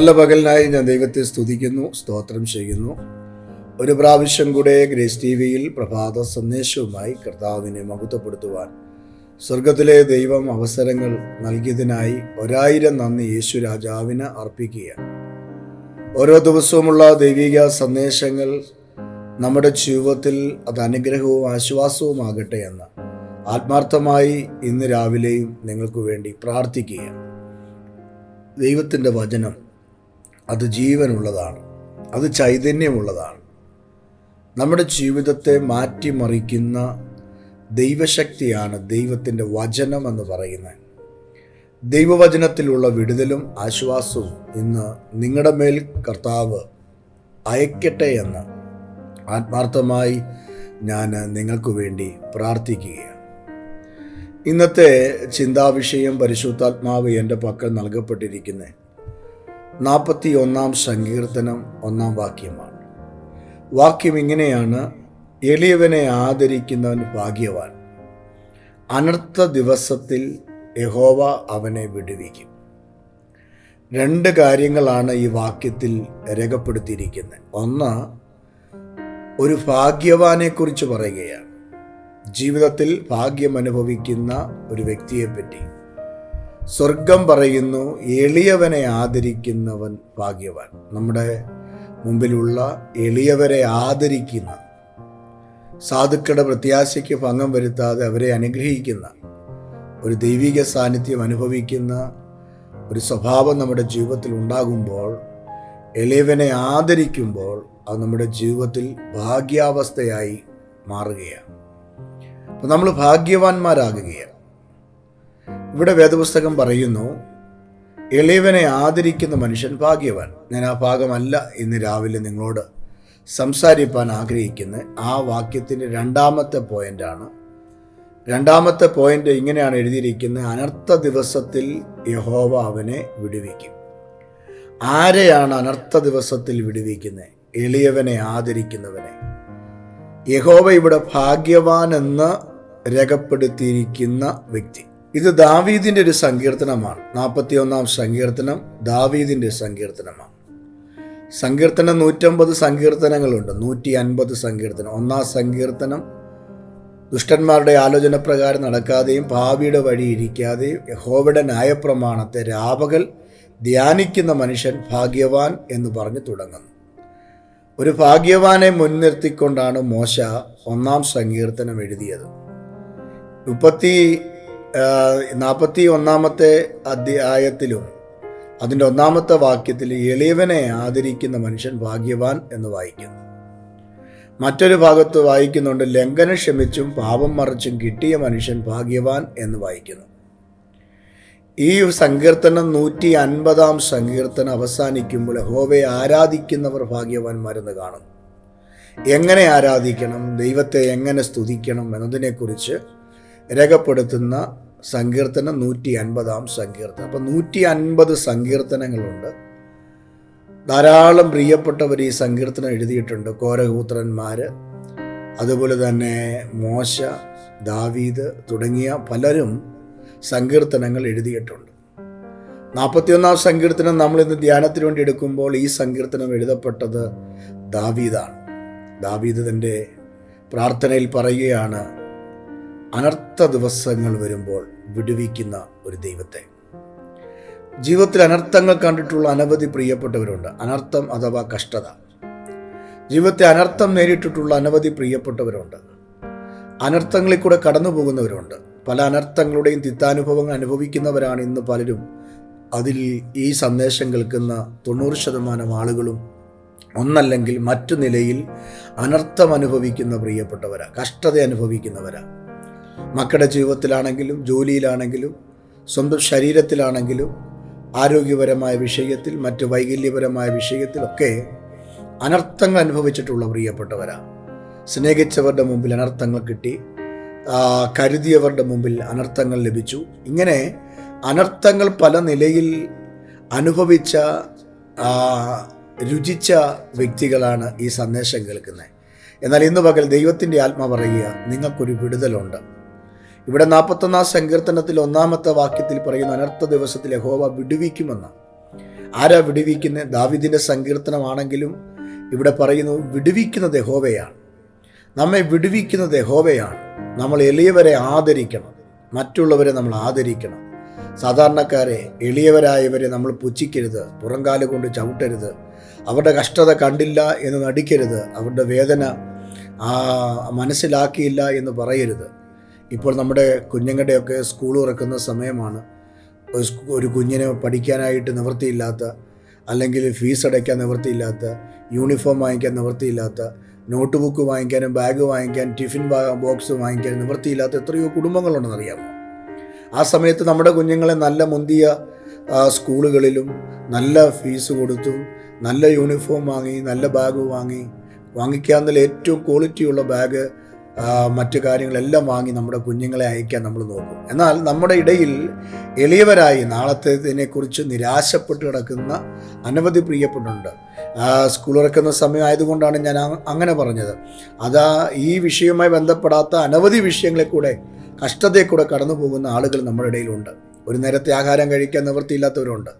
നല്ല പകലിനായി ഞാൻ ദൈവത്തെ സ്തുതിക്കുന്നു സ്തോത്രം ചെയ്യുന്നു. ഒരു പ്രാവശ്യം കൂടെ ഗ്രേസ് ടി വിയിൽ പ്രഭാത സന്ദേശവുമായി കർത്താവിനെ മഹത്വപ്പെടുത്തുവാൻ സ്വർഗത്തിലെ ദൈവം അവസരങ്ങൾ നൽകിയതിനായി ഒരായിരം നന്ദി യേശു രാജാവിന് അർപ്പിക്കുക ഓരോ ദിവസവുമുള്ള ദൈവിക സന്ദേശങ്ങൾ നമ്മുടെ ജീവിതത്തിൽ അത് അനുഗ്രഹവും ആശ്വാസവുമാകട്ടെ എന്ന് ആത്മാർത്ഥമായി ഇന്ന് രാവിലെയും നിങ്ങൾക്ക് വേണ്ടി പ്രാർത്ഥിക്കുക ദൈവത്തിന്റെ വചനം അത് ജീവനുള്ളതാണ്. അത് ചൈതന്യമുള്ളതാണ്. നമ്മുടെ ജീവിതത്തെ മാറ്റിമറിക്കുന്ന ദൈവശക്തിയാണ് ദൈവത്തിന്റെ വചനം എന്ന് പറയുന്നത്. ദൈവവചനത്തിലുള്ള വിടുതലും ആശ്വാസവും ഇന്ന് നിങ്ങളുടെ മേൽ കർത്താവ് അയക്കട്ടെ എന്ന് ആത്മാർത്ഥമായി ഞാൻ നിങ്ങൾക്ക് വേണ്ടി പ്രാർത്ഥിക്കുകയാണ്. ഇന്നത്തെ ചിന്താവിഷയം പരിശുദ്ധാത്മാവ് എന്റെ പക്കൽ നൽകപ്പെട്ടിരിക്കുന്നത് നാൽപ്പത്തി ഒന്നാം സങ്കീർത്തനം ഒന്നാം വാക്യമാണ്. വാക്യം ഇങ്ങനെയാണ് എളിയവനെ ആദരിക്കുന്നവൻ ഭാഗ്യവാൻ. അനർത്ഥ ദിവസത്തിൽ യഹോവ അവനെ വിടുവിക്കും. രണ്ട് കാര്യങ്ങളാണ് ഈ വാക്യത്തിൽ രേഖപ്പെടുത്തിയിരിക്കുന്നത്. ഒന്ന് ഒരു ഭാഗ്യവാനെക്കുറിച്ച് പറയുകയാണ്. ജീവിതത്തിൽ ഭാഗ്യം അനുഭവിക്കുന്ന ഒരു വ്യക്തിയെപ്പറ്റി. സ്വർഗം പറയുന്നു എളിയവനെ ആദരിക്കുന്നവൻ ഭാഗ്യവാൻ. നമ്മുടെ മുമ്പിലുള്ള എളിയവരെ ആദരിക്കുന്ന സാധുക്കളുടെ പ്രത്യാശയ്ക്ക് ഭംഗം വരുത്താതെ അവരെ അനുഗ്രഹിക്കുന്ന ഒരു ദൈവിക സാന്നിധ്യം അനുഭവിക്കുന്ന ഒരു സ്വഭാവം നമ്മുടെ ജീവിതത്തിൽ ഉണ്ടാകുമ്പോൾ എളിയവനെ ആദരിക്കുമ്പോൾ അത് നമ്മുടെ ജീവിതത്തിൽ ഭാഗ്യാവസ്ഥയായി മാറുകയാണ്. നമ്മൾ ഭാഗ്യവാന്മാരാകുകയാണ്. ഇവിടെ വേദപുസ്തകം പറയുന്നു എളിയവനെ ആദരിക്കുന്ന മനുഷ്യൻ ഭാഗ്യവാൻ. ഞാൻ ആ ഭാഗമല്ല ഇന്ന് രാവിലെ നിങ്ങളോട് സംസാരിപ്പാൻ ആഗ്രഹിക്കുന്ന ആ വാക്യത്തിന്റെ രണ്ടാമത്തെ പോയിന്റാണ് രണ്ടാമത്തെ പോയിന്റ് ഇങ്ങനെയാണ് എഴുതിയിരിക്കുന്നത് അനർത്ഥ ദിവസത്തിൽ യഹോവ അവനെ വിടുവിക്കും. ആരെയാണ് അനർത്ഥ ദിവസത്തിൽ വിടുവിക്കുന്നത്? എളിയവനെ ആദരിക്കുന്നവനെ. യഹോവ ഇവിടെ ഭാഗ്യവാൻ എന്ന് രേഖപ്പെടുത്തിയിരിക്കുന്ന വ്യക്തി. ഇത് ദാവീദിന്റെ ഒരു സങ്കീർത്തനമാണ്. നാൽപ്പത്തി ഒന്നാം സങ്കീർത്തനം ദാവീദിന്റെ സങ്കീർത്തനമാണ്. സങ്കീർത്തനം നൂറ്റമ്പത് സങ്കീർത്തനങ്ങളുണ്ട്. നൂറ്റി അൻപത് സങ്കീർത്തനം. ഒന്നാം സങ്കീർത്തനം ദുഷ്ടന്മാരുടെ ആലോചന പ്രകാരം നടക്കാതെയും ഭാവിയുടെ വഴി ഇരിക്കാതെയും യഹോവയുടെ ന്യായപ്രമാണത്തെ രാപകൽ ധ്യാനിക്കുന്ന മനുഷ്യൻ ഭാഗ്യവാൻ എന്ന് പറഞ്ഞു തുടങ്ങുന്നു. ഒരു ഭാഗ്യവാനെ മുൻനിർത്തിക്കൊണ്ടാണ് മോശ ഒന്നാം സങ്കീർത്തനം എഴുതിയത്. മുപ്പത്തി നാൽപ്പത്തി ഒന്നാമത്തെ അധ്യായത്തിലും അതിന്റെ ഒന്നാമത്തെ വാക്യത്തിൽ എളിയവനെ ആദരിക്കുന്ന മനുഷ്യൻ ഭാഗ്യവാൻ എന്ന് വായിക്കുന്നു. മറ്റൊരു ഭാഗത്ത് വായിക്കുന്നുണ്ട് ലംഘനം ക്ഷമിച്ചും പാപം മറിച്ചും കിട്ടിയ മനുഷ്യൻ ഭാഗ്യവാൻ എന്ന് വായിക്കുന്നു. ഈ സങ്കീർത്തനം നൂറ്റി അൻപതാം സങ്കീർത്തനം അവസാനിക്കുമ്പോൾ ഹോവയെ ആരാധിക്കുന്നവർ ഭാഗ്യവാന്മാരെന്ന് കാണും എങ്ങനെ ആരാധിക്കണം? ദൈവത്തെ എങ്ങനെ സ്തുതിക്കണം എന്നതിനെക്കുറിച്ച് രേഖപ്പെടുത്തുന്ന സങ്കീർത്തനം നൂറ്റി അൻപതാം സങ്കീർത്തനം. അപ്പം നൂറ്റി അൻപത് സങ്കീർത്തനങ്ങളുണ്ട്. ധാരാളം പ്രിയപ്പെട്ടവർ ഈ സങ്കീർത്തനം എഴുതിയിട്ടുണ്ട്. കോരകൂത്രന്മാർ അതുപോലെ തന്നെ മോശ ദാവീദ് തുടങ്ങിയ പലരും സങ്കീർത്തനങ്ങൾ എഴുതിയിട്ടുണ്ട്. നാൽപ്പത്തിയൊന്നാം സങ്കീർത്തനം നമ്മൾ ഇന്ന് ധ്യാനത്തിന് വേണ്ടി എടുക്കുമ്പോൾ ഈ സങ്കീർത്തനം എഴുതപ്പെട്ടത് ദാവീദാണ്. ദാവീദ് തന്റെ പ്രാർത്ഥനയിൽ പറയുകയാണ് അനർത്ഥ ദിവസങ്ങൾ വരുമ്പോൾ വിടുവിക്കുന്ന ഒരു ദൈവത്തെ. ജീവിതത്തിൽ അനർത്ഥങ്ങൾ കണ്ടിട്ടുള്ള അനവധി പ്രിയപ്പെട്ടവരുണ്ട്. അനർത്ഥം അഥവാ കഷ്ടത. ജീവിതത്തെ അനർത്ഥം നേരിട്ടിട്ടുള്ള അനവധി പ്രിയപ്പെട്ടവരുണ്ട്. അനർത്ഥങ്ങളിൽ കൂടെ കടന്നു പോകുന്നവരുണ്ട് പല അനർത്ഥങ്ങളുടെയും തിത്താനുഭവങ്ങൾ അനുഭവിക്കുന്നവരാണ് ഇന്ന് പലരും. അതിൽ ഈ സന്ദേശം കേൾക്കുന്ന തൊണ്ണൂറ് ശതമാനം ആളുകളും ഒന്നല്ലെങ്കിൽ മറ്റു നിലയിൽ അനർത്ഥം അനുഭവിക്കുന്ന പ്രിയപ്പെട്ടവരാ കഷ്ടത അനുഭവിക്കുന്നവരാ. മക്കളുടെ ജീവിതത്തിലാണെങ്കിലും ജോലിയിലാണെങ്കിലും സ്വന്തം ശരീരത്തിലാണെങ്കിലും ആരോഗ്യപരമായ വിഷയത്തിൽ മറ്റ് വൈകല്യപരമായ വിഷയത്തിലൊക്കെ അനർത്ഥങ്ങൾ അനുഭവിച്ചിട്ടുള്ള പ്രിയപ്പെട്ടവരാണ്. സ്നേഹിച്ചവരുടെ മുമ്പിൽ അനർത്ഥങ്ങൾ കിട്ടി. കരുതിയവരുടെ മുമ്പിൽ അനർത്ഥങ്ങൾ ലഭിച്ചു. ഇങ്ങനെ അനർത്ഥങ്ങൾ പല നിലയിൽ അനുഭവിച്ച രുചിച്ച വ്യക്തികളാണ് ഈ സന്ദേശം കേൾക്കുന്നത്. എന്നാൽ ഇന്ന് പകൽ ദൈവത്തിന്റെ ആത്മ പറയുക നിങ്ങൾക്കൊരു വിടുതലുണ്ട്. ഇവിടെ നാൽപ്പത്തൊന്നാം സങ്കീർത്തനത്തിൽ ഒന്നാമത്തെ വാക്യത്തിൽ പറയുന്ന അനർത്ഥ ദിവസത്തിൽ യഹോവ വിടുവിക്കുമെന്ന്. ആരാ വിടുവിക്കുന്നത് ദാവിദിന്റെ സങ്കീർത്തനമാണെങ്കിലും ഇവിടെ പറയുന്നു വിടുവിക്കുന്നത് യഹോവയാണ്. നമ്മെ വിടുവിക്കുന്നത് യഹോവയാണ്. നമ്മൾ എളിയവരെ ആദരിക്കണം. മറ്റുള്ളവരെ നമ്മൾ ആദരിക്കണം. സാധാരണക്കാരെ എളിയവരായവരെ നമ്മൾ പുച്ഛിക്കരുത് പുറംകാൽ കൊണ്ട് ചവിട്ടരുത്. അവരുടെ കഷ്ടത കണ്ടില്ല എന്ന് നടിക്കരുത്. അവരുടെ വേദന മനസ്സിലാക്കിയില്ല എന്ന് പറയരുത്. ഇപ്പോൾ നമ്മുടെ കുഞ്ഞുങ്ങളുടെയൊക്കെ സ്കൂൾ തുറക്കുന്ന സമയമാണ്. ഒരു കുഞ്ഞിനെ പഠിക്കാനായിട്ട് നിവൃത്തിയില്ലാത്ത അല്ലെങ്കിൽ ഫീസ് അടയ്ക്കാൻ നിവൃത്തിയില്ലാത്ത യൂണിഫോം വാങ്ങിക്കാൻ നിവൃത്തിയില്ലാത്ത നോട്ട് ബുക്ക് വാങ്ങിക്കാനും ബാഗ് വാങ്ങിക്കാൻ ടിഫിൻ ബോക്സ് വാങ്ങിക്കാൻ നിവൃത്തിയില്ലാത്ത എത്രയോ കുടുംബങ്ങളുണ്ടെന്ന് അറിയാമോ? ആ സമയത്ത് നമ്മുടെ കുഞ്ഞുങ്ങളെ നല്ല മുന്തിയ സ്കൂളുകളിലും നല്ല ഫീസ് കൊടുത്തും നല്ല യൂണിഫോം വാങ്ങി നല്ല ബാഗ് വാങ്ങി വാങ്ങിക്കാവുന്നതിൽ ഏറ്റവും ക്വാളിറ്റിയുള്ള ബാഗ് മറ്റു കാര്യങ്ങളെല്ലാം വാങ്ങി നമ്മുടെ കുഞ്ഞുങ്ങളെ അയക്കാൻ നമ്മൾ നോക്കും. എന്നാൽ നമ്മുടെ ഇടയിൽ എളിയവരായി നാളത്തേതിനെക്കുറിച്ച് നിരാശപ്പെട്ട് കിടക്കുന്ന അനവധി പ്രിയപ്പെട്ടുണ്ട് സ്കൂൾ ഇറക്കുന്ന സമയമായതുകൊണ്ടാണ് ഞാൻ അങ്ങനെ പറഞ്ഞത്. അതാ ഈ വിഷയവുമായി ബന്ധപ്പെടാത്ത അനവധി വിഷയങ്ങളെ കൂടെ കഷ്ടതയെ കൂടെ കടന്നു പോകുന്ന ആളുകൾ നമ്മുടെ ഇടയിലുണ്ട്. ഒരു നേരത്തെ ആഹാരം കഴിക്കാൻ നിവൃത്തിയില്ലാത്തവരുണ്ട്.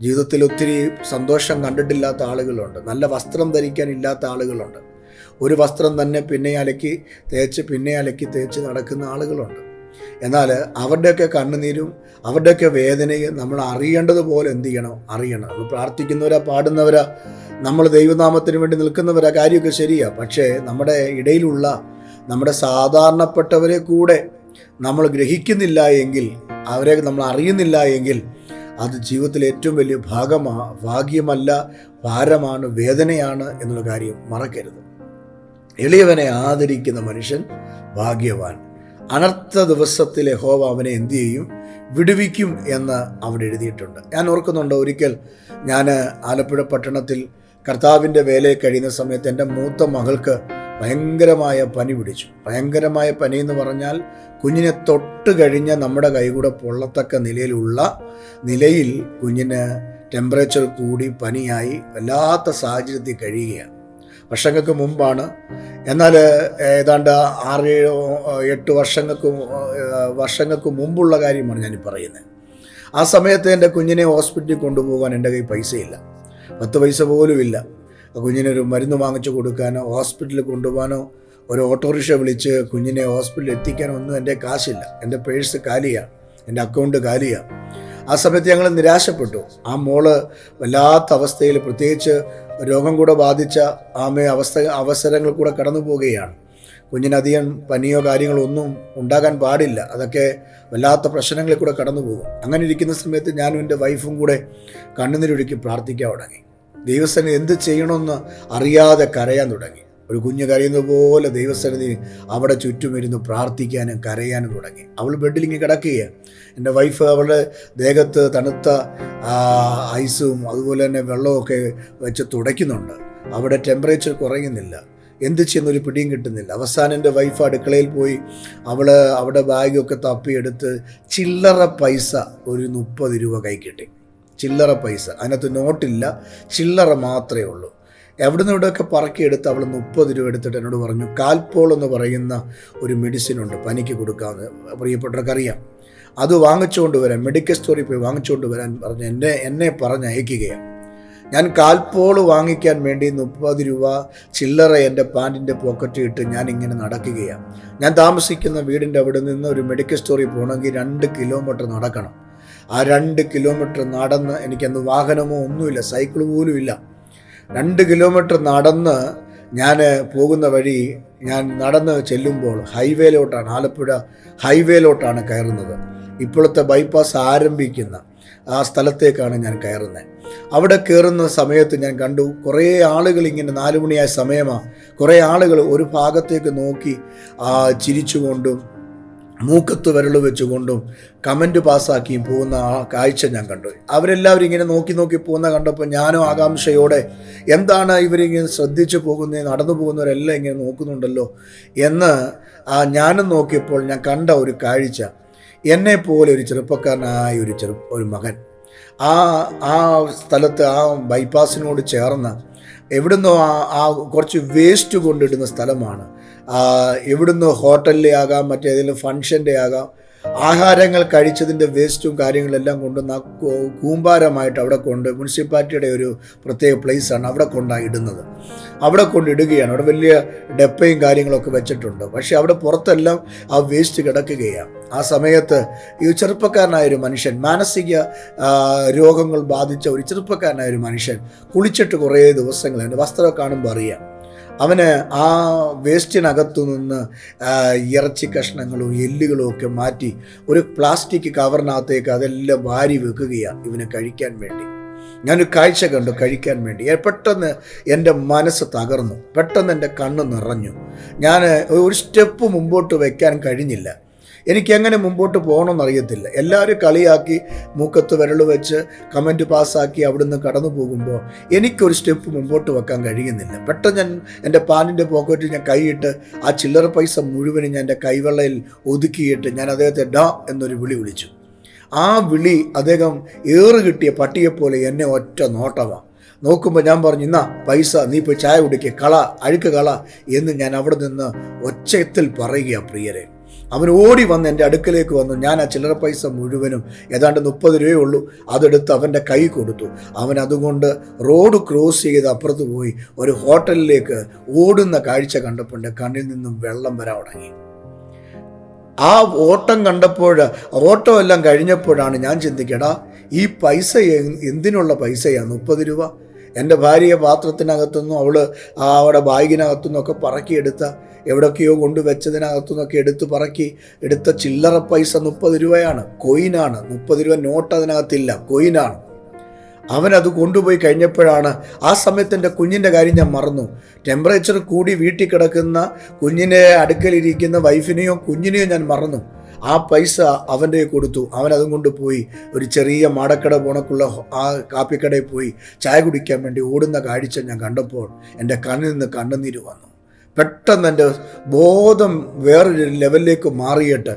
ജീവിതത്തിൽ ഒത്തിരി സന്തോഷം കണ്ടിട്ടില്ലാത്ത ആളുകളുണ്ട്. നല്ല വസ്ത്രം ധരിക്കാൻ ഇല്ലാത്ത ആളുകളുണ്ട്. ഒരു വസ്ത്രം തന്നെ പിന്നെ അലക്കി തേച്ച് പിന്നെ അലക്കി തേച്ച് നടക്കുന്ന ആളുകളുണ്ട്. എന്നാൽ അവരുടെയൊക്കെ കണ്ണുനീരും അവരുടെയൊക്കെ വേദനയും നമ്മൾ അറിയേണ്ടതുപോലെ എന്ത് ചെയ്യണം? അറിയണം. നമ്മൾ പ്രാർത്ഥിക്കുന്നവരാ പാടുന്നവരാ നമ്മൾ ദൈവനാമത്തിന് വേണ്ടി നിൽക്കുന്നവരാ കാര്യമൊക്കെ ശരിയാ. പക്ഷേ നമ്മുടെ ഇടയിലുള്ള നമ്മുടെ സാധാരണപ്പെട്ടവരെ കൂടെ നമ്മൾ ഗ്രഹിക്കുന്നില്ല എങ്കിൽ അവരെ നമ്മൾ അറിയുന്നില്ല എങ്കിൽ അത് ജീവിതത്തിലെ ഏറ്റവും വലിയ ഭാഗമാ ഭാഗ്യമല്ല ഭാരമാണ് വേദനയാണ് എന്നുള്ള കാര്യം മറക്കരുത്. എളിയവനെ ആദരിക്കുന്ന മനുഷ്യൻ ഭാഗ്യവാൻ. അനർത്ഥ ദിവസത്തിൽ ഹോവ അവനെ എന്തു ചെയ്യും? വിടുവിക്കും എന്ന് അവിടെ എഴുതിയിട്ടുണ്ട്. ഞാൻ ഓർക്കുന്നുണ്ട് ഒരിക്കൽ ഞാൻ ആലപ്പുഴ പട്ടണത്തിൽ കർത്താവിന്റെ വേലയിൽ കഴിയുന്ന സമയത്ത് എന്റെ മൂത്ത മകൾക്ക് ഭയങ്കരമായ പനി പിടിച്ചു. ഭയങ്കരമായ പനി എന്ന് പറഞ്ഞാൽ കുഞ്ഞിനെ തൊട്ട് കഴിഞ്ഞ നമ്മുടെ കൈകൂടെ പൊള്ളത്തക്ക നിലയിലുള്ള നിലയിൽ കുഞ്ഞിന് ടെമ്പറേച്ചർ കൂടി പനിയായി വല്ലാത്ത സാഹചര്യത്തിൽ കഴിയുകയാണ്. വർഷങ്ങൾക്ക് മുമ്പാണ്. എന്നാൽ ഏതാണ്ട് ആറ് എട്ട് വർഷങ്ങൾക്ക് വർഷങ്ങൾക്ക് മുമ്പുള്ള കാര്യമാണ് ഞാൻ പറയുന്നത്. ആ സമയത്ത് എന്റെ കുഞ്ഞിനെ ഹോസ്പിറ്റലിൽ കൊണ്ടുപോകാൻ എന്റെ കയ്യിൽ പൈസയില്ല. പത്ത് പൈസ പോലും ഇല്ല. കുഞ്ഞിനൊരു മരുന്ന് വാങ്ങിച്ചു കൊടുക്കാനോ ഹോസ്പിറ്റലിൽ കൊണ്ടുപോകാനോ ഒരു ഓട്ടോറിക്ഷ വിളിച്ച് കുഞ്ഞിനെ ഹോസ്പിറ്റലിൽ എത്തിക്കാനോ ഒന്നും എന്റെ കാശില്ല. എന്റെ പേഴ്സ് കാലിയാണ്. എന്റെ അക്കൗണ്ട് കാലിയാണ്. ആ സമയത്ത് ഞങ്ങൾ നിരാശപ്പെട്ടു. ആ മോൾ വല്ലാത്ത അവസ്ഥയിൽ പ്രത്യേകിച്ച് രോഗം കൂടെ ബാധിച്ച ആമ അവസ്ഥ അവസരങ്ങൾ കൂടെ കടന്നു പോവുകയാണ്. കുഞ്ഞിനധികം പനിയോ കാര്യങ്ങളോ ഒന്നും ഉണ്ടാകാൻ പാടില്ല. അതൊക്കെ വല്ലാത്ത പ്രശ്നങ്ങളിൽ കൂടെ കടന്നു പോകും. അങ്ങനെ ഇരിക്കുന്ന സമയത്ത് ഞാനും എന്റെ വൈഫും കൂടെ കണ്ണുനീരൊഴുക്കി പ്രാർത്ഥിക്കാൻ തുടങ്ങി. ദൈവസ്ഥനെ എന്ത് ചെയ്യണമെന്ന് അറിയാതെ കരയാൻ തുടങ്ങി. ഒരു കുഞ്ഞ് കരയുന്നത് പോലെ ദൈവസന്നിധി അവിടെ ചുറ്റുമിരുന്ന് പ്രാർത്ഥിക്കാനും കരയാനും തുടങ്ങി. അവൾ ബെഡിലിങ്ങി കിടക്കുകയാണ് എന്റെ വൈഫ് അവളുടെ ദേഹത്ത് തണുത്ത ഐസും അതുപോലെ തന്നെ വെള്ളമൊക്കെ വെച്ച് തുടയ്ക്കുന്നുണ്ട്. അവിടെ ടെമ്പറേച്ചർ കുറയുന്നില്ല. എന്ത് ചെയ്യുന്നൊരു പിടിയും കിട്ടുന്നില്ല. അവസാനം എന്റെ വൈഫ് അടുക്കളയിൽ പോയി അവൾ അവിടെ ബാഗൊക്കെ തപ്പിയെടുത്ത് ചില്ലറ പൈസ ഒരു മുപ്പത് രൂപ കൈ കിട്ടി. ചില്ലറ പൈസ. അതിനകത്ത് നോട്ടില്ല ചില്ലറ മാത്രമേ ഉള്ളൂ. എവിടുന്ന് ഇവിടെയൊക്കെ പറക്കിയെടുത്ത് അവൾ മുപ്പത് രൂപ എടുത്തിട്ട് എന്നോട് പറഞ്ഞു കാൽപോൾ എന്ന് പറയുന്ന ഒരു മെഡിസിൻ ഉണ്ട് പനിക്ക് കൊടുക്കാമെന്ന് പ്രിയപ്പെട്ടവർക്ക് അറിയാം. അത് വാങ്ങിച്ചുകൊണ്ട് വരാൻ മെഡിക്കൽ സ്റ്റോറിൽ പോയി വാങ്ങിച്ചുകൊണ്ട് വരാൻ പറഞ്ഞ് എന്നെ എന്നെ പറഞ്ഞ് അയക്കുകയാണ്. ഞാൻ കാൽപോൾ വാങ്ങിക്കാൻ വേണ്ടി മുപ്പത് രൂപ ചില്ലറ എന്റെ പാന്റിന്റെ പോക്കറ്റ് ഇട്ട് ഞാൻ ഇങ്ങനെ നടക്കുകയാണ്. ഞാൻ താമസിക്കുന്ന വീടിന്റെ അവിടെ നിന്ന് ഒരു മെഡിക്കൽ സ്റ്റോറിൽ പോകണമെങ്കിൽ രണ്ട് കിലോമീറ്റർ നടക്കണം. ആ രണ്ട് കിലോമീറ്റർ നടന്ന് എനിക്കന്ന് വാഹനമോ ഒന്നുമില്ല സൈക്കിൾ പോലും ഇല്ല രണ്ട് കിലോമീറ്റർ നടന്ന് ഞാൻ പോകുന്ന വഴി ഞാൻ നടന്ന് ചെല്ലുമ്പോൾ ഹൈവേയിലോട്ടാണ് ആലപ്പുഴ ഹൈവേയിലോട്ടാണ് കയറുന്നത്. ഇപ്പോഴത്തെ ബൈപ്പാസ് ആരംഭിക്കുന്ന ആ സ്ഥലത്തേക്കാണ് ഞാൻ കയറുന്നത്. അവിടെ കയറുന്ന സമയത്ത് ഞാൻ കണ്ടു കുറേ ആളുകൾ ഇങ്ങനെ നാലുമണിയായ സമയമാണ് കുറേ ആളുകൾ ഒരു ഭാഗത്തേക്ക് നോക്കി ചിരിച്ചുകൊണ്ടും മൂക്കത്ത് വിരൽ വെച്ചുകൊണ്ടും കമന്റ് പാസ്സാക്കിയും പോകുന്ന ആ കാഴ്ച ഞാൻ കണ്ടു. അവരെല്ലാവരും ഇങ്ങനെ നോക്കി നോക്കി പോകുന്ന കണ്ടപ്പോൾ ഞാനും ആകാംക്ഷയോടെ എന്താണ് ഇവരിങ്ങനെ ശ്രദ്ധിച്ചു പോകുന്നത് നടന്നു പോകുന്നവരെല്ലാം ഇങ്ങനെ നോക്കുന്നുണ്ടല്ലോ എന്ന് ആ ഞാനും നോക്കിയപ്പോൾ ഞാൻ കണ്ട ഒരു കാഴ്ച. എന്നെപ്പോലെ ഒരു ചെറുപ്പക്കാരനായ ഒരു ചെറു ഒരു മകൻ. ആ ആ സ്ഥലത്ത് ആ ബൈപ്പാസിനോട് ചേർന്ന് എവിടുന്നോ ആ കുറച്ച് വേസ്റ്റ് കൊണ്ടിടുന്ന സ്ഥലമാണ്. എവിടുന്നോ ഹോട്ടലിലെ ആകാം മറ്റേതെങ്കിലും ഫംഗ്ഷന്റെ ആകാം ആഹാരങ്ങൾ കഴിച്ചതിന്റെ വേസ്റ്റും കാര്യങ്ങളെല്ലാം കൊണ്ട് ന- കൂമ്പാരമായിട്ട് അവിടെ കൊണ്ട് മുനിസിപ്പാലിറ്റിയുടെ ഒരു പ്രത്യേക പ്ലേസാണ് അവിടെ കൊണ്ടാണ് ഇടുന്നത് അവിടെ കൊണ്ട് ഇടുകയാണ് അവിടെ വലിയ ഡെപ്പയും കാര്യങ്ങളൊക്കെ വെച്ചിട്ടുണ്ട്. പക്ഷേ അവിടെ പുറത്തെല്ലാം ആ വേസ്റ്റ് കിടക്കുകയാണ്. ആ സമയത്ത് ഈ ചെറുപ്പക്കാരനായ ഒരു മനുഷ്യൻ മാനസിക രോഗങ്ങൾ ബാധിച്ച ഒരു ചെറുപ്പക്കാരനായ ഒരു മനുഷ്യൻ കുളിച്ചിട്ട് കുറേ ദിവസങ്ങൾ എന്റെ വസ്ത്രം കാണുമ്പോൾ അറിയാം. അവന് ആ വേസ്റ്റിനകത്തു നിന്ന് ഇറച്ചി കഷ്ണങ്ങളും എല്ലുകളും ഒക്കെ മാറ്റി ഒരു പ്ലാസ്റ്റിക് കവറിനകത്തേക്ക് അതെല്ലാം വാരി വെക്കുകയാണ് ഇവന് കഴിക്കാൻ വേണ്ടി. ഞാനൊരു കാഴ്ച കണ്ടു കഴിക്കാൻ വേണ്ടി. പെട്ടെന്ന് എന്റെ മനസ്സ് തകർന്നു. പെട്ടെന്ന് എന്റെ കണ്ണ് നിറഞ്ഞു. ഞാൻ ഒരു സ്റ്റെപ്പ് മുമ്പോട്ട് വയ്ക്കാൻ കഴിഞ്ഞില്ല. എനിക്ക് എങ്ങനെ മുമ്പോട്ട് പോകണമെന്ന് അറിയത്തില്ല എല്ലാവരും കളിയാക്കി മൂക്കത്ത് വിരൽ വെച്ച് കമന്റ് പാസ്സാക്കി അവിടുന്ന് കടന്നു പോകുമ്പോൾ എനിക്കൊരു സ്റ്റെപ്പ് മുമ്പോട്ട് വെക്കാൻ കഴിയുന്നില്ല. പെട്ടെന്ന് ഞാൻ എന്റെ പാനിന്റെ പോക്കറ്റിൽ ഞാൻ കൈയിട്ട് ആ ചില്ലറ പൈസ മുഴുവനും ഞാൻ എന്റെ കൈവെള്ളയിൽ ഒതുക്കിയിട്ട് ഞാൻ അദ്ദേഹത്തെ ഡാ എന്നൊരു വിളി വിളിച്ചു. ആ വിളി അദ്ദേഹം ഏറ് കിട്ടിയ പട്ടിയെപ്പോലെ എന്നെ ഒറ്റ നോട്ടമാണ് നോക്കുമ്പോൾ ഞാൻ പറഞ്ഞു ഇന്നാ പൈസ നീ പോയി ചായ കുടിക്കുക കള അഴുക്ക് കള എന്ന് ഞാൻ അവിടെ നിന്ന് ഒച്ചത്തിൽ പറയുക പ്രിയരെ. അവൻ ഓടി വന്ന് എന്റെ അടുക്കലേക്ക് വന്നു. ഞാൻ ആ ചില്ലറ പൈസ മുഴുവനും ഏതാണ്ട് മുപ്പത് രൂപയേ ഉള്ളൂ അതെടുത്ത് അവന്റെ കൈ കൊടുത്തു. അവൻ അതുകൊണ്ട് റോഡ് ക്രോസ് ചെയ്ത് അപ്പുറത്ത് പോയി. ഒരു ഹോട്ടലിലേക്ക് ഓടുന്ന കാഴ്ച കണ്ടപ്പോൾ കണ്ണിൽ നിന്നും വെള്ളം വരാൻ തുടങ്ങി. ആ ഓട്ടം കണ്ടപ്പോൾ ഓട്ടം എല്ലാം കഴിഞ്ഞപ്പോഴാണ് ഞാൻ ചിന്തിക്കടാ ഈ പൈസ എന്തിനുള്ള പൈസയാണ് മുപ്പത് രൂപ? എന്റെ ഭാര്യയെ പാത്രത്തിനകത്തുനിന്നും അവൾ ആ അവിടെ ബാഗിനകത്തുനിന്നൊക്കെ പറക്കിയെടുത്ത എവിടൊക്കെയോ കൊണ്ട് വെച്ചതിനകത്തുനിന്നൊക്കെ എടുത്ത് പറക്കി എടുത്ത ചില്ലറ പൈസ മുപ്പത് രൂപയാണ്. കൊയിനാണ്. മുപ്പത് രൂപ നോട്ട് അതിനകത്തില്ല. കൊയിനാണ്. അവനത് കൊണ്ടുപോയി കഴിഞ്ഞപ്പോഴാണ് ആ സമയത്ത് എന്റെ കുഞ്ഞിന്റെ കാര്യം ഞാൻ മറന്നു. ടെമ്പറേച്ചർ കൂടി വീട്ടിൽ കിടക്കുന്ന കുഞ്ഞിനെ അടുക്കലിരിക്കുന്ന വൈഫിനെയോ കുഞ്ഞിനെയോ ഞാൻ മറന്നു. ആ പൈസ അവന്റെ കൊടുത്തു. അവൻ അതും കൊണ്ട് പോയി ഒരു ചെറിയ മാടക്കട പോണക്കുള്ള ആ കാപ്പിക്കടയിൽ പോയി ചായ കുടിക്കാൻ വേണ്ടി ഓടുന്ന കാഴ്ച ഞാൻ കണ്ടപ്പോൾ എന്റെ കണ്ണിൽ നിന്ന് കണ്ണുനീര് വന്നു. പെട്ടെന്ന് എന്റെ ബോധം വേറൊരു ലെവലിലേക്ക് മാറിയിട്ട്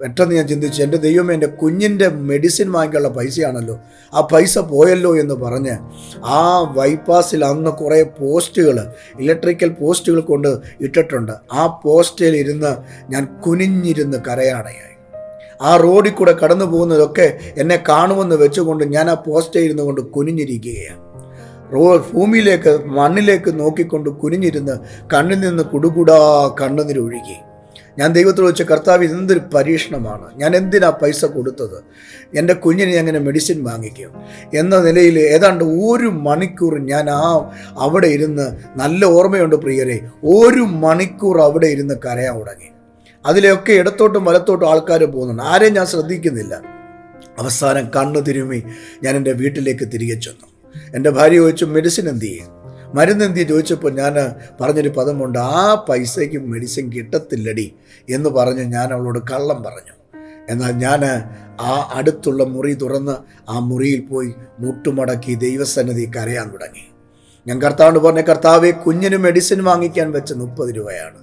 പെട്ടെന്ന് ഞാൻ ചിന്തിച്ചു എന്റെ ദൈവം എന്റെ കുഞ്ഞിന്റെ മെഡിസിൻ വാങ്ങിക്കാനുള്ള പൈസയാണല്ലോ. ആ പൈസ പോയല്ലോ എന്ന് പറഞ്ഞ് ആ ബൈപ്പാസിൽ അന്ന് കുറേ പോസ്റ്റുകൾ ഇലക്ട്രിക്കൽ പോസ്റ്റുകൾ കൊണ്ട് ഇട്ടിട്ടുണ്ട്. ആ പോസ്റ്റിൽ ഇരുന്ന് ഞാൻ കുനിഞ്ഞിരുന്ന് കരയാടയായി. ആ റോഡിൽ കൂടെ കടന്നു പോകുന്നതൊക്കെ എന്നെ കാണുമെന്ന് വെച്ചുകൊണ്ട് ഞാൻ ആ പോസ്റ്റേ ഇരുന്നു കൊണ്ട് കുനിഞ്ഞിരിക്കുകയാണ്. റോ ഭൂമിയിലേക്ക് മണ്ണിലേക്ക് നോക്കിക്കൊണ്ട് കുനിഞ്ഞിരുന്ന് കണ്ണിൽ നിന്ന് കുടുകുടാ കണ്ണുനീരൊഴുകി. ഞാൻ ദൈവത്തോട് വെച്ച കർത്താവ് എന്തൊരു പരീക്ഷണമാണ്? ഞാൻ എന്തിനാ പൈസ കൊടുത്തത്? എന്റെ കുഞ്ഞിന് എങ്ങനെ മെഡിസിൻ വാങ്ങിക്കും? എന്ന നിലയിൽ ഏതാണ്ട് ഒരു മണിക്കൂർ ഞാൻ ആ അവിടെ ഇരുന്ന് നല്ല ഓർമ്മയുണ്ട് പ്രിയരെ ഒരു മണിക്കൂർ അവിടെ ഇരുന്ന് കരയാൻ തുടങ്ങി. അതിലൊക്കെ ഇടത്തോട്ടും വലത്തോട്ടും ആൾക്കാർ പോകുന്നുണ്ട്. ആരെയും ഞാൻ ശ്രദ്ധിക്കുന്നില്ല. അവസാനം കണ്ണു തിരുമി ഞാൻ എന്റെ വീട്ടിലേക്ക് തിരികെ ചെന്നു. എന്റെ ഭാര്യ ചോദിച്ചു മെഡിസിൻ എന്ത് ചെയ്യും? മരുന്ന് എന്ത് ചോദിച്ചപ്പോൾ ഞാൻ പറഞ്ഞൊരു പദമുണ്ട് ആ പൈസയ്ക്ക് മെഡിസിൻ കിട്ടത്തില്ലടി എന്ന് പറഞ്ഞ് ഞാൻ അവളോട് കള്ളം പറഞ്ഞു. എന്നാൽ ഞാൻ ആ അടുത്തുള്ള മുറി തുറന്ന് ആ മുറിയിൽ പോയി മുട്ടുമടക്കി ദൈവസന്നിധി കരയാൻ തുടങ്ങി. ഞാൻ കർത്താവിന് പറഞ്ഞ കർത്താവെ കുഞ്ഞിന് മെഡിസിൻ വാങ്ങിക്കാൻ വെച്ച മുപ്പത് രൂപയാണ്.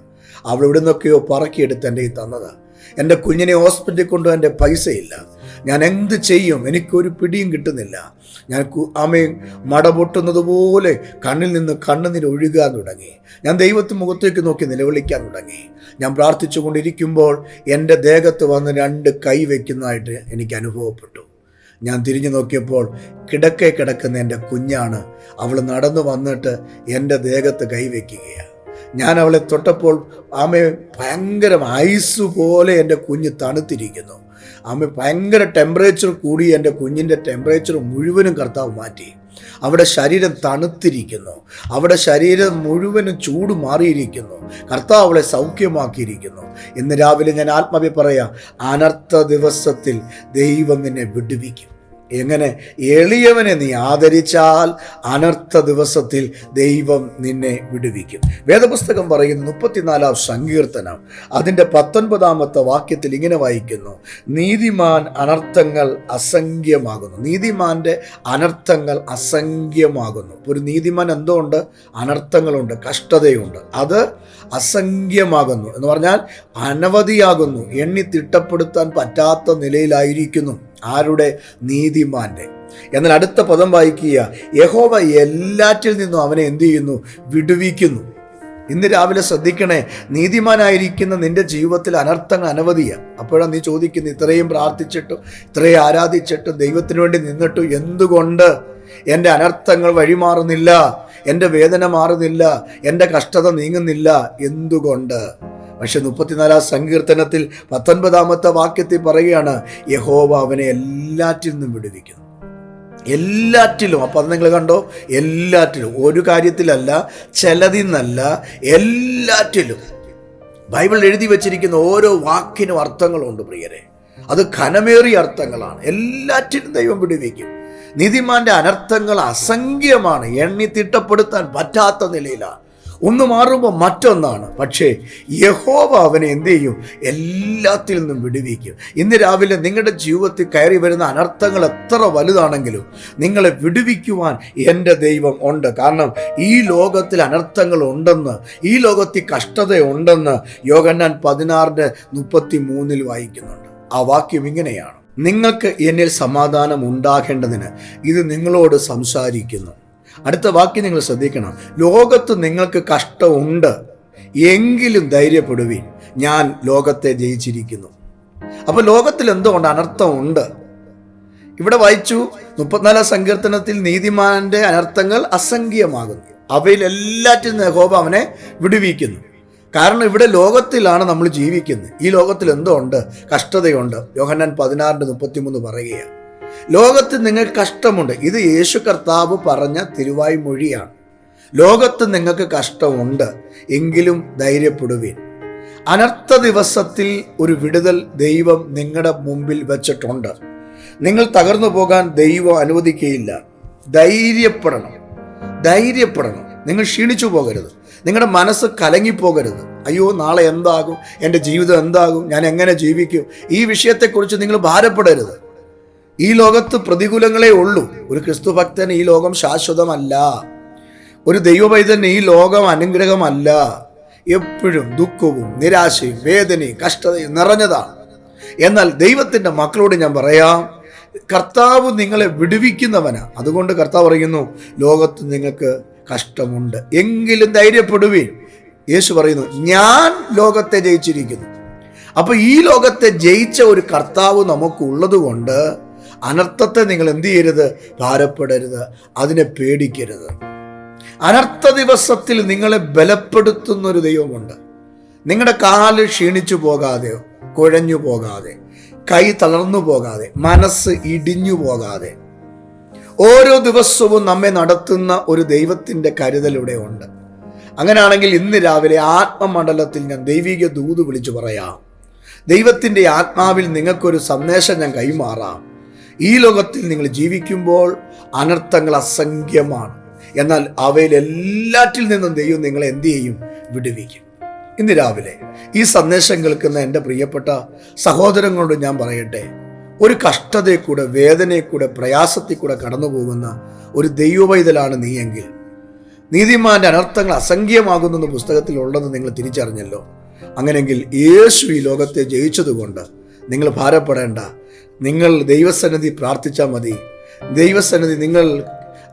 അവൾ ഇവിടെ പറക്കിയെടുത്ത് എന്റെ ഈ തന്നത്. എന്റെ കുഞ്ഞിനെ ഹോസ്പിറ്റലിൽ കൊണ്ടുപോകാൻ എന്റെ പൈസയില്ല. ഞാൻ എന്ത് ചെയ്യും? എനിക്കൊരു പിടിയും കിട്ടുന്നില്ല. ഞാൻ ആമയും മട പൊട്ടുന്നത് പോലെ കണ്ണിൽ നിന്ന് കണ്ണുനീര് ഒഴുകാൻ തുടങ്ങി. ഞാൻ ദൈവത്തിന് മുഖത്തേക്ക് നോക്കി നിലവിളിക്കാൻ തുടങ്ങി. ഞാൻ പ്രാർത്ഥിച്ചുകൊണ്ടിരിക്കുമ്പോൾ എന്റെ ദേഹത്ത് വന്ന് രണ്ട് കൈ വയ്ക്കുന്നതായിട്ട് എനിക്ക് അനുഭവപ്പെട്ടു. ഞാൻ തിരിഞ്ഞു നോക്കിയപ്പോൾ കിടക്കെ കിടക്കുന്ന എന്റെ കുഞ്ഞാണ്. അവൾ നടന്നു വന്നിട്ട് എന്റെ ദേഹത്ത് കൈവയ്ക്കുകയാണ് ഞാൻ അവളെ തൊട്ടപ്പോൾ ആമയെ ഭയങ്കര ഐസ് പോലെ എന്റെ കുഞ്ഞ് തണുത്തിരിക്കുന്നു. ആമ ഭയങ്കര ടെമ്പറേച്ചർ കൂടി എന്റെ കുഞ്ഞിന്റെ ടെമ്പറേച്ചർ മുഴുവനും കർത്താവ് മാറ്റി. അവിടെ ശരീരം തണുത്തിരിക്കുന്നു. അവിടെ ശരീരം മുഴുവനും ചൂട് മാറിയിരിക്കുന്നു. കർത്താവ് അവളെ സൗഖ്യമാക്കിയിരിക്കുന്നു. ഇന്ന് രാവിലെ ഞാൻ ആത്മാവി പറയാം. അനർത്ഥ ദിവസത്തിൽ ദൈവം നിന്നെ വിടുവിക്കും. എങ്ങനെ എളിയവനെ നീ ആദരിച്ചാൽ അനർത്ഥ ദിവസത്തിൽ ദൈവം നിന്നെ വിടുവിക്കും. വേദപുസ്തകം പറയുന്ന മുപ്പത്തിനാലാം സങ്കീർത്തനം. അതിന്റെ പത്തൊൻപതാമത്തെ വാക്യത്തിൽ ഇങ്ങനെ വായിക്കുന്നു നീതിമാൻ അനർത്ഥങ്ങൾ അസംഖ്യമാകുന്നു. നീതിമാന്റെ അനർത്ഥങ്ങൾ അസംഖ്യമാകുന്നു. ഒരു നീതിമാൻ എന്തോ ഉണ്ട് അനർത്ഥങ്ങളുണ്ട് കഷ്ടതയുണ്ട്. അത് അസംഖ്യമാകുന്നു എന്ന് പറഞ്ഞാൽ അനവധിയാകുന്നു എണ്ണി തിട്ടപ്പെടുത്താൻ പറ്റാത്ത നിലയിലായിരിക്കുന്നു. ആരുടെ? നീതിമാന്റെ. എന്നാൽ അടുത്ത പദം വായിക്കുക യഹോവ എല്ലാറ്റിൽ നിന്നും അവനെ എന്തു ചെയ്യുന്നു? വിടുവിക്കുന്നു. ഇന്ന് രാവിലെ ശ്രദ്ധിക്കണേ നീതിമാനായിരിക്കുന്ന നിന്റെ ജീവിതത്തിൽ അനർത്ഥങ്ങൾ അനവധിയാണ് അപ്പോഴാണ് നീ ചോദിക്കുന്നത് ഇത്രയും പ്രാർത്ഥിച്ചിട്ടും ഇത്രയും ആരാധിച്ചിട്ടും ദൈവത്തിന് വേണ്ടി നിന്നിട്ടും എന്തുകൊണ്ട്? എന്റെ അനർത്ഥങ്ങൾ വഴിമാറുന്നില്ല എന്റെ വേദന മാറുന്നില്ല എന്റെ കഷ്ടത നീങ്ങുന്നില്ല. എന്തുകൊണ്ട്? പക്ഷെ മുപ്പത്തിനാലാം സങ്കീർത്തനത്തിൽ പത്തൊൻപതാമത്തെ വാക്യത്തിൽ പറയുകയാണ് യഹോവ അവനെ എല്ലാറ്റിൽ നിന്നും വിടുവിക്കുന്നു. എല്ലാറ്റിലും അപ്പം നിങ്ങൾ കണ്ടോ? എല്ലാറ്റിലും. ഒരു കാര്യത്തിലല്ല ചിലതിൽ നിന്നല്ല എല്ലാറ്റിലും. ബൈബിൾ എഴുതി വച്ചിരിക്കുന്ന ഓരോ വാക്കിനും അർത്ഥങ്ങളുണ്ട് പ്രിയരെ. അത് ഘനമേറിയ അർത്ഥങ്ങളാണ്. എല്ലാറ്റിനും ദൈവം വിടുവിക്കും. നീതിമാന്റെ അനർത്ഥങ്ങൾ അസംഖ്യമാണ്. എണ്ണി തിട്ടപ്പെടുത്താൻ പറ്റാത്ത നിലയിലാണ്. ഒന്ന് മാറുമ്പോൾ മറ്റൊന്നാണ്. പക്ഷേ യഹോവ അവനെ എന്ത് ചെയ്യും? എല്ലാത്തിൽ നിന്നും വിടുവിക്കും. ഇന്ന് രാവിലെ നിങ്ങളുടെ ജീവിതത്തിൽ കയറി വരുന്ന അനർത്ഥങ്ങൾ എത്ര വലുതാണെങ്കിലും നിങ്ങളെ വിടുവിക്കുവാൻ എന്റെ ദൈവം ഉണ്ട്. കാരണം ഈ ലോകത്തിൽ അനർത്ഥങ്ങൾ ഉണ്ടെന്ന് ഈ ലോകത്തിൽ കഷ്ടതയുണ്ടെന്ന് യോഗന്നാൻ പതിനാറിന്റെ മുപ്പത്തി മൂന്നിൽ വായിക്കുന്നുണ്ട്. ആ വാക്യം ഇങ്ങനെയാണ്. നിങ്ങൾക്ക് എന്നിൽ സമാധാനം ഉണ്ടാകേണ്ടതിന് ഇത് നിങ്ങളോട് സംസാരിക്കുന്നു. അടുത്ത വാക്യം നിങ്ങൾ ശ്രദ്ധിക്കണം. ലോകത്ത് നിങ്ങൾക്ക് കഷ്ടമുണ്ട്. എങ്കിലും ധൈര്യപ്പെടുവീൻ. ഞാൻ ലോകത്തെ ജയിച്ചിരിക്കുന്നു. അപ്പോൾ ലോകത്തിൽ എന്തുകൊണ്ട് അനർത്ഥമുണ്ട്? ഇവിടെ വായിച്ചു മുപ്പത്തിനാലാം സങ്കീർത്തനത്തിൽ നീതിമാന്റെ അനർത്ഥങ്ങൾ അസംഖ്യമാകുന്നു. അവയിൽ നിന്ന് ഹോബ അവനെ വിടുവിക്കുന്നു. കാരണം ഇവിടെ ലോകത്തിലാണ് നമ്മൾ ജീവിക്കുന്നത്. ഈ ലോകത്തിൽ എന്തോ ഉണ്ട് കഷ്ടതയുണ്ട്. യോഹന്നാൻ പതിനാറിന്റെ മുപ്പത്തിമൂന്ന് പറയുകയാണ്. ലോകത്ത് നിങ്ങൾക്ക് കഷ്ടമുണ്ട്. ഇത് യേശു കർത്താവ് പറഞ്ഞ തിരുവായ് മൊഴിയാണ്. ലോകത്ത് നിങ്ങൾക്ക് കഷ്ടമുണ്ട് എങ്കിലും ധൈര്യപ്പെടുവീൻ. അനർത്ഥ ദിവസത്തിൽ ഒരു വിടുതൽ ദൈവം നിങ്ങളുടെ മുമ്പിൽ വെച്ചിട്ടുണ്ട്. നിങ്ങൾ തകർന്നു പോകാൻ ദൈവം അനുവദിക്കുകയില്ല ധൈര്യപ്പെടണം. ധൈര്യപ്പെടണം. നിങ്ങൾ ക്ഷീണിച്ചു പോകരുത്. നിങ്ങളുടെ മനസ്സ് കലങ്ങിപ്പോകരുത്. അയ്യോ നാളെ എന്താകും? എന്റെ ജീവിതം എന്താകും? ഞാൻ എങ്ങനെ ജീവിക്കും? ഈ വിഷയത്തെക്കുറിച്ച് നിങ്ങൾ ഭാരപ്പെടരുത്. ഈ ലോകത്ത് പ്രതികൂലങ്ങളേ ഉള്ളൂ. ഒരു ക്രിസ്തു ഭക്തൻ ഈ ലോകം ശാശ്വതമല്ല. ഒരു ദൈവപൈതൻ ഈ ലോകം അനുഗ്രഹമല്ല. എപ്പോഴും ദുഃഖവും നിരാശയും വേദനയും കഷ്ടതയും നിറഞ്ഞതാണ്. എന്നാൽ ദൈവത്തിന്റെ മക്കളോട് ഞാൻ പറയാം കർത്താവ് നിങ്ങളെ വിടുവിക്കുന്നവനാ. അതുകൊണ്ട് കർത്താവ് പറയുന്നു ലോകത്ത് നിങ്ങൾക്ക് കഷ്ടമുണ്ട്. എങ്കിലും ധൈര്യപ്പെടുവീൻ. യേശു പറയുന്നു ഞാൻ ലോകത്തെ ജയിച്ചിരിക്കുന്നു. അപ്പോൾ ഈ ലോകത്തെ ജയിച്ച ഒരു കർത്താവ് നമുക്കുള്ളത് കൊണ്ട് അനർത്ഥത്തെ നിങ്ങൾ എന്ത് ചെയ്യരുത്? ഭാരപ്പെടരുത്. അതിനെ പേടിക്കരുത്. അനർത്ഥ ദിവസത്തിൽ നിങ്ങളെ ബലപ്പെടുത്തുന്ന ഒരു ദൈവമുണ്ട്. നിങ്ങളുടെ കാൽ ക്ഷീണിച്ചു പോകാതെയോ കുഴഞ്ഞു പോകാതെ കൈ തളർന്നു പോകാതെ മനസ്സ് ഇടിഞ്ഞു പോകാതെ. ഓരോ ദിവസവും നമ്മെ നടത്തുന്ന ഒരു ദൈവത്തിന്റെ കരുതലിവിടെ ഉണ്ട്. അങ്ങനെയാണെങ്കിൽ ഇന്ന് രാവിലെ ആത്മമണ്ഡലത്തിൽ ഞാൻ ദൈവിക ദൂത് വിളിച്ചു പറയാം. ദൈവത്തിന്റെ ആത്മാവിൽ നിങ്ങൾക്കൊരു സന്ദേശം ഞാൻ കൈമാറാം. ഈ ലോകത്തിൽ നിങ്ങൾ ജീവിക്കുമ്പോൾ അനർത്ഥങ്ങൾ അസംഖ്യമാണ്. എന്നാൽ അവയിൽ എല്ലാറ്റിൽ നിന്നും ദൈവം നിങ്ങളെ എന്തു ചെയ്യും? വിടുവിക്കും. ഇന്ന് രാവിലെ ഈ സന്ദേശം കേൾക്കുന്ന എന്റെ പ്രിയപ്പെട്ട സഹോദരങ്ങളോട് ഞാൻ പറയട്ടെ. ഒരു കഷ്ടതയെ കൂടെ വേദനയെ കൂടെ പ്രയാസത്തിൽ കൂടെ കടന്നു പോകുന്ന ഒരു ദൈവവൈതലാണ് നീയെങ്കിൽ നീതിമാന്റെ അനർത്ഥങ്ങൾ അസംഖ്യമാകുന്നെന്ന് പുസ്തകത്തിലുള്ളത് നിങ്ങൾ തിരിച്ചറിഞ്ഞല്ലോ. അങ്ങനെങ്കിൽ യേശു ഈ ലോകത്തെ ജയിച്ചതുകൊണ്ട് നിങ്ങൾ ഭാരപ്പെടേണ്ട നിങ്ങൾ ദൈവസന്നിധി പ്രാർത്ഥിച്ചാൽ മതി. ദൈവസന്നിധി നിങ്ങൾ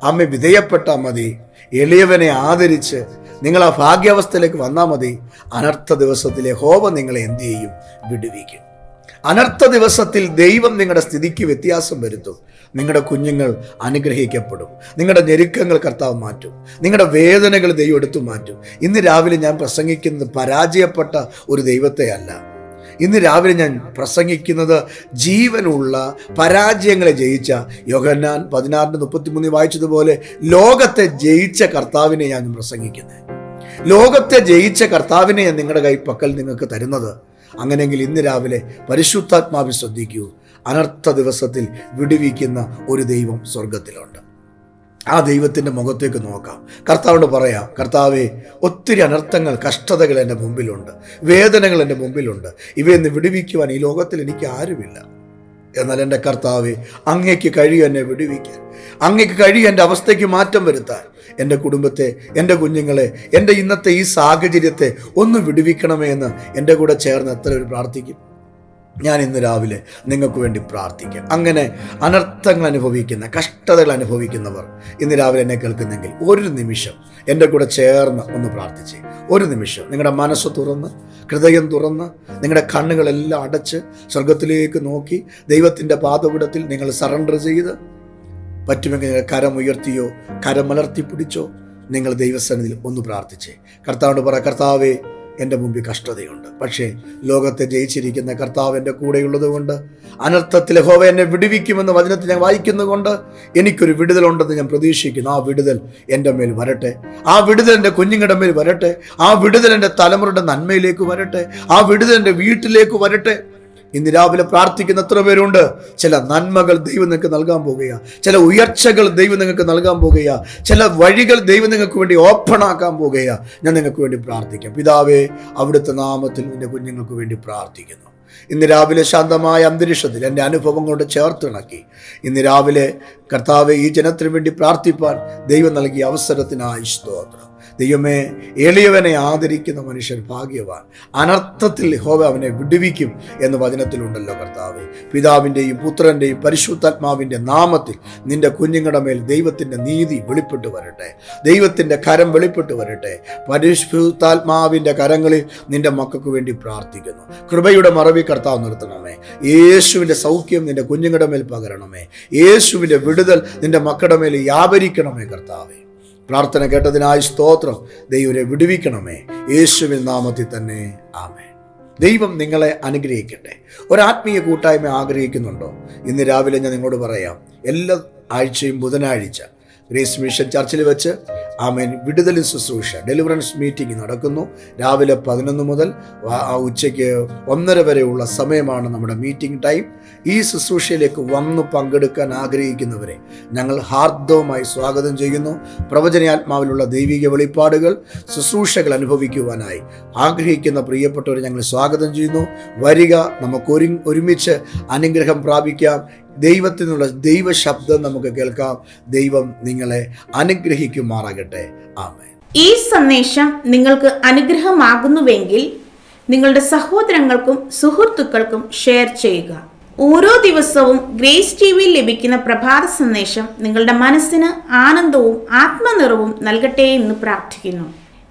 അമ്മ വിധേയപ്പെട്ടാൽ മതി. എളിയവനെ ആദരിച്ച് നിങ്ങൾ ആ ഭാഗ്യാവസ്ഥയിലേക്ക് വന്നാൽ മതി. അനർത്ഥ ദിവസത്തിലെ ഹോമ നിങ്ങളെ എന്തു ചെയ്യും? വിടുവിക്കും. അനർത്ഥ ദിവസത്തിൽ ദൈവം നിങ്ങളുടെ സ്ഥിതിക്ക് വ്യത്യാസം വരുത്തും. നിങ്ങളുടെ കുഞ്ഞുങ്ങൾ അനുഗ്രഹിക്കപ്പെടും. നിങ്ങളുടെ ഞെരുക്കങ്ങൾ കർത്താവ് മാറ്റും. നിങ്ങളുടെ വേദനകൾ ദൈവം എടുത്തു മാറ്റും. ഇന്ന് രാവിലെ ഞാൻ പ്രസംഗിക്കുന്നത് പരാജയപ്പെട്ട ഒരു ദൈവത്തെ അല്ല ഇന്ന് രാവിലെ ഞാൻ പ്രസംഗിക്കുന്നത് ജീവനുള്ള പരാജയങ്ങളെ ജയിച്ച യോഗന്നാൻ പതിനാറിന് മുപ്പത്തിമൂന്ന് വായിച്ചതുപോലെ ലോകത്തെ ജയിച്ച കർത്താവിനെ ഞാൻ പ്രസംഗിക്കുന്നത് ലോകത്തെ ജയിച്ച കർത്താവിനെ ഞാൻ നിങ്ങളുടെ കൈപ്പക്കൽ പക്കൽ നിങ്ങൾക്ക് തരുന്നത്. അങ്ങനെയെങ്കിൽ ഇന്ന് രാവിലെ പരിശുദ്ധാത്മാവിൽ ശ്രദ്ധിക്കൂ. അനർത്ഥ ദിവസത്തിൽ വിടുവിക്കുന്ന ഒരു ദൈവം സ്വർഗത്തിലുണ്ട് ആ ദൈവത്തിന്റെ മുഖത്തേക്ക് നോക്കാം. കർത്താവിനോട് പറയാം കർത്താവെ ഒത്തിരി അനർത്ഥങ്ങൾ കഷ്ടതകൾ എന്റെ മുമ്പിലുണ്ട്. വേദനകൾ എന്റെ മുമ്പിലുണ്ട്. ഇവയെന്ന് വിടുവിക്കുവാൻ ഈ ലോകത്തിൽ എനിക്ക് ആരുമില്ല. എന്നാൽ എന്റെ കർത്താവെ അങ്ങേക്ക് കഴിയും എന്നെ വിടുവിക്കാൻ. അങ്ങേക്ക് കഴിയും എന്റെ അവസ്ഥയ്ക്ക് മാറ്റം വരുത്താൻ. എന്റെ കുടുംബത്തെ എന്റെ കുഞ്ഞുങ്ങളെ എന്റെ ഇന്നത്തെ ഈ സാഹചര്യത്തെ ഒന്ന് വിടുവിക്കണമേ എന്ന് എന്റെ കൂടെ ചേർന്ന് എത്ര പേര് പ്രാർത്ഥിക്കും. ഞാൻ ഇന്ന് രാവിലെ നിങ്ങൾക്ക് വേണ്ടി പ്രാർത്ഥിക്കുക അങ്ങനെ അനർത്ഥങ്ങൾ അനുഭവിക്കുന്ന കഷ്ടതകൾ അനുഭവിക്കുന്നവർ ഇന്ന് രാവിലെ എന്നെ കേൾക്കുന്നെങ്കിൽ ഒരു നിമിഷം എന്റെ കൂടെ ചേർന്ന് ഒന്ന് പ്രാർത്ഥിച്ച്. ഒരു നിമിഷം നിങ്ങളുടെ മനസ്സ് തുറന്ന് ഹൃദയം തുറന്ന് നിങ്ങളുടെ കണ്ണുകളെല്ലാം അടച്ച് സ്വർഗത്തിലേക്ക് നോക്കി ദൈവത്തിന്റെ പാതപിടത്തിൽ നിങ്ങൾ സറണ്ടർ ചെയ്ത് പറ്റുമെങ്കിൽ നിങ്ങൾ കരം ഉയർത്തിയോ കരം പിടിച്ചോ നിങ്ങൾ ദൈവസന്നിധിയിൽ ഒന്ന് പ്രാർത്ഥിച്ചേ. കർത്താവിനോട് പറ കർത്താവേ എന്റെ മുമ്പിൽ കഷ്ടതയുണ്ട്. പക്ഷേ ലോകത്തെ ജയിച്ചിരിക്കുന്ന കർത്താവ് എന്റെ കൂടെയുള്ളത് കൊണ്ട് അനർത്ഥത്തിൽ ഹോവ എന്നെ വിടുവിക്കുമെന്ന് വചനത്തിൽ ഞാൻ വായിക്കുന്നതുകൊണ്ട് എനിക്കൊരു വിടുതലുണ്ടെന്ന് ഞാൻ പ്രതീക്ഷിക്കുന്നു. ആ വിടുതൽ എന്റെ മേൽ വരട്ടെ. ആ വിടുതൽ എന്റെ കുഞ്ഞുങ്ങളുടെ മേൽ വരട്ടെ. ആ വിടുതൽ എന്റെ തലമുറയുടെ നന്മയിലേക്ക് വരട്ടെ. ആ വിടുതൽ എന്റെ വീട്ടിലേക്ക് വരട്ടെ. ഇന്ന് രാവിലെ പ്രാർത്ഥിക്കുന്ന എത്ര പേരുണ്ട്. ചില നന്മകൾ ദൈവം നിങ്ങൾക്ക് നൽകാൻ പോകുകയാ. ചില ഉയർച്ചകൾ ദൈവം നിങ്ങൾക്ക് നൽകാൻ പോകുകയാ. ചില വഴികൾ ദൈവം നിങ്ങൾക്ക് വേണ്ടി ഓപ്പൺ ആക്കാൻ പോകുകയാ. ഞാൻ നിങ്ങൾക്ക് വേണ്ടി പ്രാർത്ഥിക്കാം. പിതാവേ അവിടുത്തെ നാമത്തിൽ എന്റെ കുഞ്ഞുങ്ങൾക്ക് വേണ്ടി പ്രാർത്ഥിക്കുന്നു. ഇന്ന് രാവിലെ ശാന്തമായ അന്തരീക്ഷത്തിൽ എന്റെ അനുഭവം കൊണ്ട് ചേർത്തിണക്കി. ഇന്ന് രാവിലെ കർത്താവെ ഈ ജനത്തിന് വേണ്ടി പ്രാർത്ഥിപ്പാൻ ദൈവം നൽകിയ അവസരത്തിനായി സ്തോത്രം. ദൈവമേ എളിയവനെ ആദരിക്കുന്ന മനുഷ്യൻ ഭാഗ്യവാൻ. അനർത്ഥത്തിൽ ഹോവ അവനെ വിടുവിക്കും എന്ന് വചനത്തിലുണ്ടല്ലോ കർത്താവ്. പിതാവിന്റെയും പുത്രന്റെയും പരിശുദ്ധാത്മാവിന്റെ നാമത്തിൽ നിന്റെ കുഞ്ഞുങ്ങളുടെ മേൽ ദൈവത്തിന്റെ നീതി വെളിപ്പെട്ടു വരട്ടെ. ദൈവത്തിന്റെ കരം വെളിപ്പെട്ടു വരട്ടെ. പരിശുദ്ധാത്മാവിന്റെ കരങ്ങളിൽ നിന്റെ മക്കൾക്ക് വേണ്ടി പ്രാർത്ഥിക്കുന്നു. കൃപയുടെ മറവി കർത്താവ് നിർത്തണമേ. യേശുവിന്റെ സൗഖ്യം നിന്റെ കുഞ്ഞുങ്ങളുടെ മേൽ പകരണമേ. യേശുവിന്റെ വിടുതൽ നിന്റെ മക്കളുടെ മേൽ വ്യാപരിക്കണമേ കർത്താവേ. പ്രാർത്ഥന കേട്ടതിനായി സ്തോത്രം. ദൈവരെ വിടുവിക്കണമേ. യേശുവിൻ നാമത്തിൽ തന്നെ ആമേ ദൈവം നിങ്ങളെ അനുഗ്രഹിക്കട്ടെ. ഒരാത്മീയ കൂട്ടായ്മ ആഗ്രഹിക്കുന്നുണ്ടോ? ഇന്ന് രാവിലെ ഞാൻ നിങ്ങളോട് പറയാം. എല്ലാ ആഴ്ചയും ബുധനാഴ്ച ഗ്രേസ് മിഷൻ ചർച്ചിൽ വെച്ച് ആമേൻ. വിടുതൽ ശുശ്രൂഷ. ഡെലിവറൻസ് മീറ്റിംഗ് നടക്കുന്നു. രാവിലെ പതിനൊന്ന് മുതൽ ഉച്ചയ്ക്ക് ഒന്നര വരെയുള്ള സമയമാണ് നമ്മുടെ മീറ്റിംഗ് ടൈം. ഈ ശുശ്രൂഷയിലേക്ക് വന്ന് പങ്കെടുക്കാൻ ആഗ്രഹിക്കുന്നവരെ ഞങ്ങൾ ഹാർദവമായി സ്വാഗതം ചെയ്യുന്നു. പ്രവചനാത്മാവിലുള്ള ദൈവിക വെളിപ്പാടുകൾ ശുശ്രൂഷകൾ അനുഭവിക്കുവാനായി ആഗ്രഹിക്കുന്ന പ്രിയപ്പെട്ടവരെ ഞങ്ങൾ സ്വാഗതം ചെയ്യുന്നു. വരിക നമുക്ക് ഒരുമിച്ച് അനുഗ്രഹം പ്രാപിക്കാം. ദൈവത്തിനുള്ള ദൈവശബ്ദം നമുക്ക് കേൾക്കാം. ദൈവം നിങ്ങളെ അനുഗ്രഹിക്കുമാറാകട്ടെ. ആമേൻ. ഈ സന്ദേശം നിങ്ങൾക്ക് അനുഗ്രഹമാകുന്നുവെങ്കിൽ നിങ്ങളുടെ സഹോദരങ്ങൾക്കും സുഹൃത്തുക്കൾക്കും ഷെയർ ചെയ്യുക. ഓരോ ദിവസവും ഗ്രേസ് ടി വിയിൽ ലഭിക്കുന്ന പ്രഭാത സന്ദേശം നിങ്ങളുടെ മനസ്സിന് ആനന്ദവും ആത്മനിറവും നൽകട്ടെ എന്ന് പ്രാർത്ഥിക്കുന്നു.